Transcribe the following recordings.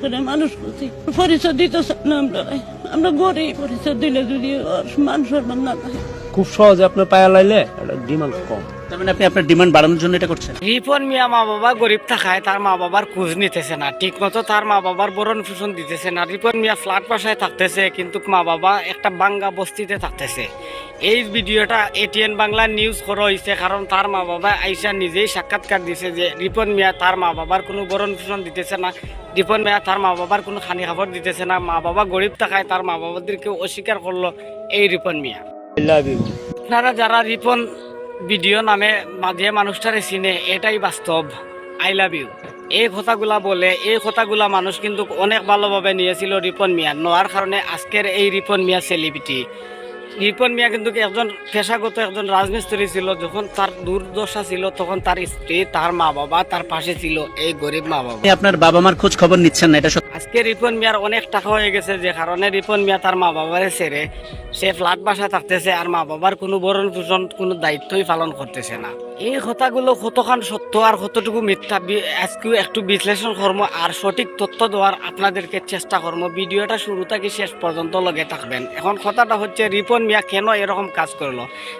করে মানুষ করছি পরিচয় দিতেছে না আমরা আমরা গরিব পরিচয় দিলে যদি মান না খুব সহজে আপনার পায়া লাইলে এটা ডিমান্ড কম। তার মানে আপনি আপনার ডিমান্ড বাড়ানোর জন্য এটা করছেন? রিপন মিয়া মা বাবা গরিব থাকায় তার মা বাবার খোঁজ নিতেছে না। ঠিক মতো তার মা বাবার বরণ পোষণ দিতেছে না। রিপন মিয়া ফ্ল্যাট বাসায় থাকতেছে কিন্তু মা বাবা একটা বাঙ্গা বস্তিতে থাকতেছে। এই ভিডিওটা এটিএন বাংলা নিউজ করা হয়েছে কারণ তার মা বাবা আইসা নিজেই সাক্ষাৎকার দিছে যে রিপন মিয়া তার মা বাবার কোনো বরণ পোষণ দিতেছে না। রিপন মিয়া তার মা বাবার কোনো খানি খাবার দিতেছে না। মা বাবা গরিব থাকায় তার মা বাবাদেরকে অস্বীকার করল এই রিপন মিয়া. আপনারা যারা রিপন ভিডিও নামে যে মানুষটারে চিনে এটাই বাস্তব। আই লাভ ইউ এই কথাগুলা বলে এই কথাগুলা মানুষ কিন্তু অনেক ভালোভাবে নিয়েছিল রিপন মিয়া। নেওয়ার কারণে আজকের এই রিপন মিয়া সেলিব্রিটি রিপন মিয়া কিন্তু একজন পেশাগত একজন রাজমিস্ত্রি ছিল যখন তার দুর্দশা ছিল তখন তার স্ত্রী তার মা বাবা তার পাশে ছিল এই গরিব মা বাবা। আপনার বাবা মার খোঁজ খবর নিচ্ছেন না এটা আজকে রিপন মিয়ার অনেক টাকা হয়ে গেছে যে কারণে রিপন মিয়া তার মা বাবার ছেড়ে সে ফ্ল্যাট বাসায় থাকতেছে আর মা বাবার কোনো বরণ পোষণ কোনো দায়িত্বই পালন করতেছে না। এই কথাগুলো কতখান সত্য আর কতটুকু মিথ্যা আজকেও একটু বিশ্লেষণ কর্ম আর সঠিক তথ্য দেওয়ার আপনাদেরকে চেষ্টা কর্ম ভিডিওটা শুরু থেকে শেষ পর্যন্ত লগে থাকবেন। এখন কথাটা হচ্ছে রিপন মিয়া কেন এরকম কাজ করল?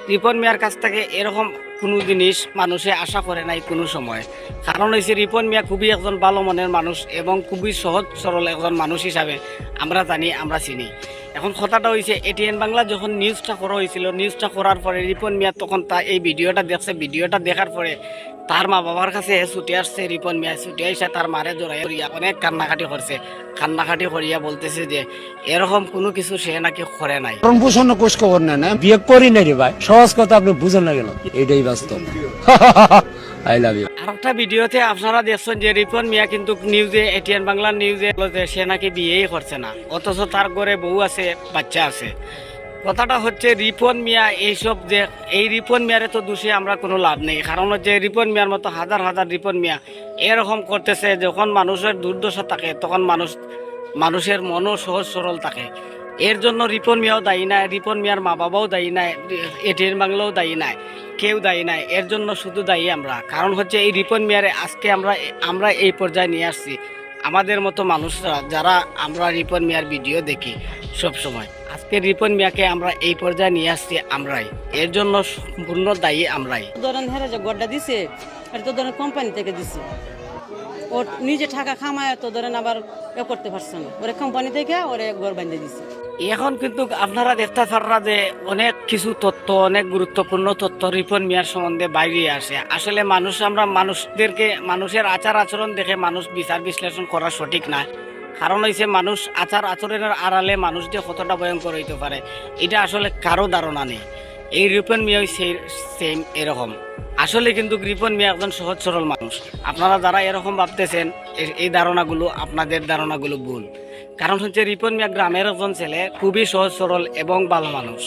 রিপন মিয়ার কাছ থেকে এরকম কোনো জিনিস মানুষে আশা করে নাই কোনো সময়। কারণ হয়েছে রিপন মিয়া খুবই একজন ভালো মনের মানুষ এবং খুবই সহজ, সরল একজন মানুষ হিসাবে আমরা জানি, আমরা চিনি। এখন কথাটা হয়েছে এটিএন বাংলা যখন নিউজটা করা হয়েছিল নিউজটা করার পরে রিপন মিয়া তখন তা এই ভিডিওটা দেখছে। ভিডিওটা দেখার পরে তার মা বাবার কাছে ছুটে আসছে রিপন মিয়া। ছুটে এসে তার মারে জড়াই করিয়া অনেক কান্নাকাটি করছে। কান্নাকাটি করিয়া বলতেছে যে, এরকম কোনো কিছু সে নাকি করে নাই। পোষণ কোষ খবর নেন হ্যাঁ? বিয়ে করি নাই রে ভাই। সহজ কথা আপনি বুঝেন না কেন? এটাই বাস্তব আই লাভ ইউ আর একটা ভিডিওতে আপনারা দেখছেন যে রিপন মিয়া কিন্তু নিউজে এটিএন বাংলার নিউজে যে সে নাকি বিয়েই করছে না। অথচ তার ঘরে বউ আছে বাচ্চা আছে। কথাটা হচ্ছে রিপন মিয়া এইসব যে এই রিপন মিয়ারে তো দোষে আমরা কোনো লাভ নেই। কারণ হচ্ছে রিপন মিয়ার মতো হাজার হাজার রিপন মিয়া এরকম করতেছে যখন মানুষের দুর্দশা থাকে তখন মানুষ মানুষের মনও সহজ সরল থাকে। এর জন্য রিপন মিয়াও দায়ী নাই, রিপন মিয়ার মা বাবাও দায়ী নাই এটিএন বাংলাও দায়ী নাই, কেউ দায়ী নাই, এর জন্য শুধু দায়ী আমরা। কারণ হচ্ছে এই রিপন মিয়ারে আজকে আমরা আমরা এই পর্যায়ে নিয়ে আসছি। আমাদের মতো মানুষরা যারা আমরা রিপন মিয়ার ভিডিও দেখি সব সময়। আজকে রিপন মিয়াকে আমরা এই পর্যায়ে নিয়ে আসছি আমরাই। এর জন্য সম্পূর্ণ দায়ী আমরাই। ধরেন হেরে যে গড্ডা দিছে, এটা তো ধরেন কোম্পানি থেকে দিছে। ওর নিজে টাকা খামায় তো ধরেন আবার এ করতে পারছে না। ওরে কোম্পানি থেকে ওরে ঘর বাঁধে দিছে। এখন কিন্তু আপনারা দেখতে পাররা যে অনেক কিছু তথ্য, অনেক গুরুত্বপূর্ণ তথ্য রিপন মিয়ার সম্বন্ধে বাইরে আসে। আসলে মানুষ আমরা মানুষদেরকে, মানুষের আচার আচরণ দেখে মানুষ বিচার বিশ্লেষণ করা সঠিক না। কারণ হয়েছে মানুষ আচার আচরণের আড়ালে মানুষ যে কতটা ভয়ঙ্কর হইতে পারে। এটা আসলে কারও ধারণা নেই। এই রিপন মিয়া সেই সেম এরকম। আসলে কিন্তু রিপন মিয়া একজন সহজ সরল মানুষ। আপনারা যারা এরকম ভাবতেছেন এই ধারণাগুলো, আপনাদের ধারণাগুলো ভুল। কারণ হচ্ছে রিপন মিয়া গ্রামের একজন ছেলে, খুবই সহজ সরল এবং ভালো মানুষ।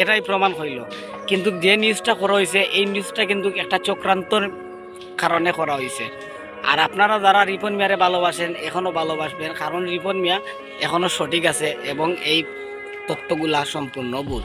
এটাই প্রমাণ হইল। কিন্তু যে নিউজটা করা হয়েছে এই নিউজটা কিন্তু একটা চক্রান্তর কারণে করা হয়েছে আর আপনারা যারা রিপন মিয়ারে ভালোবাসেন এখনও ভালোবাসবেন, কারণ রিপন মিয়া এখনও সঠিক আছে এবং এই তত্ত্বগুলা সম্পূর্ণ ভুল।